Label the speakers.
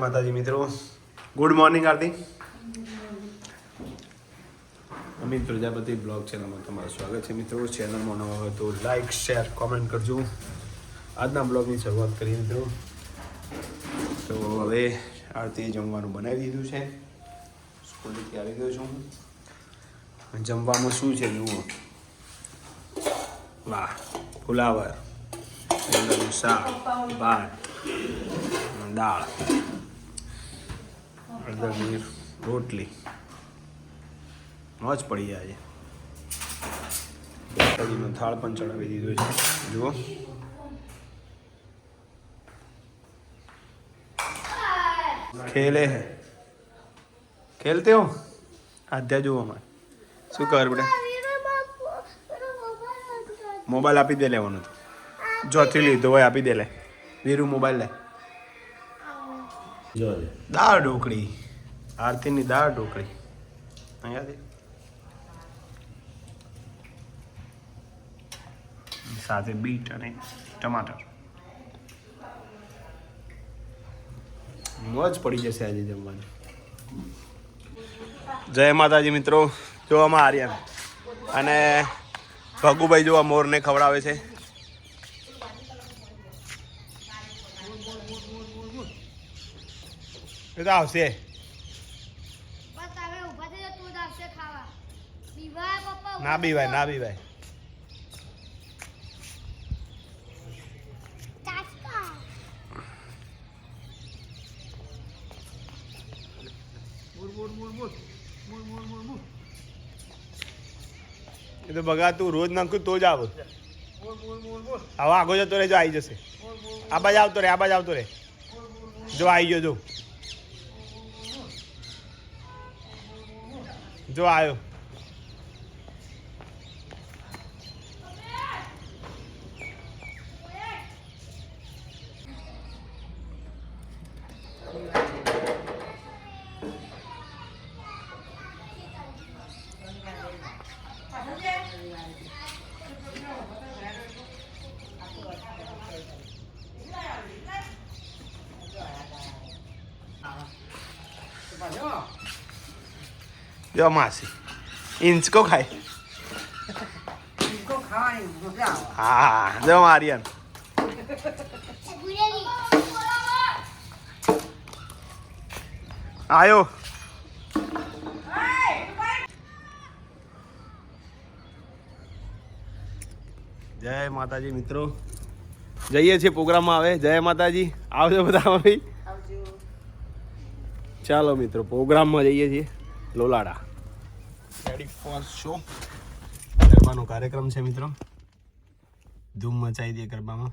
Speaker 1: માતાજી મિત્રો. Good morning Aarti Amit Prajapati blog ચેનલમાં તમારું સ્વાગત છે. મિત્રો, ચેનલમાં નવા હોય તો લાઈક શેર કોમેન્ટ કરજો. આજના બ્લોગની શરૂઆત કરીએ મિત્રો. તો હવે આરતીએ જમવાનું બનાવી દીધું છે. સ્કૂલેથી આવી ગયો છું. જમવામાં શું છે જુઓ. વાહ, ફુલાવર શાક, ભાત દાળ. હળદરની રોટલી. મોજ પડી છે કઢીનો થાળ પણ ચડાવી દીધો છે. જુઓ. ખેલે હે. ખેલતે હો? આધ્યા જુઓ અમારે. શું કર બેટા મોબાઈલ આપી દે લેવાનો. તો જોથી લીધો હોય આપી દે લે. વીરુ મોબાઈલ લે. દાળ ઢોકળી. આરતીની દાળ ઢોકળી. સાથે બીટ અને ટમાટર. મોજ પડી જશે આજે જમવાની. જય માતાજી મિત્રો. જોવામાં આર્યન. અને ભગુભાઈ જોવા મોરને ખવડાવે છે. એ તો આવશે.
Speaker 2: બસ હવે ઊભા થઈ જા, તું જ આવશે ખાવા. બીવાય પપ્પા,
Speaker 1: ના બીવાય ના. બીવાય. એ તો બગા તું રોજ નાખું તો જ આવો. હવે આગો જતો રહે જો આવી જશે. આ બાજ આવતો રે આ બાજ આવતો રે જો આવી ગયો જો. જો આવ્યો જો માસી ઇંચકો ખાય
Speaker 3: આવે
Speaker 1: હા જો આર્યન
Speaker 2: ગુરેલી.
Speaker 1: આયો જય માતાજી મિત્રો. જઈએ છીએ પ્રોગ્રામમાં હવે. જય માતાજી. આવજો બધા ભાઈ ચાલો મિત્રો પ્રોગ્રામમાં જઈએ છીએ લોલાડા. રેડી ફોર શો ગરબાનો કાર્યક્રમ છે મિત્રો. ધૂમ મચાવી દે ગરબામાં.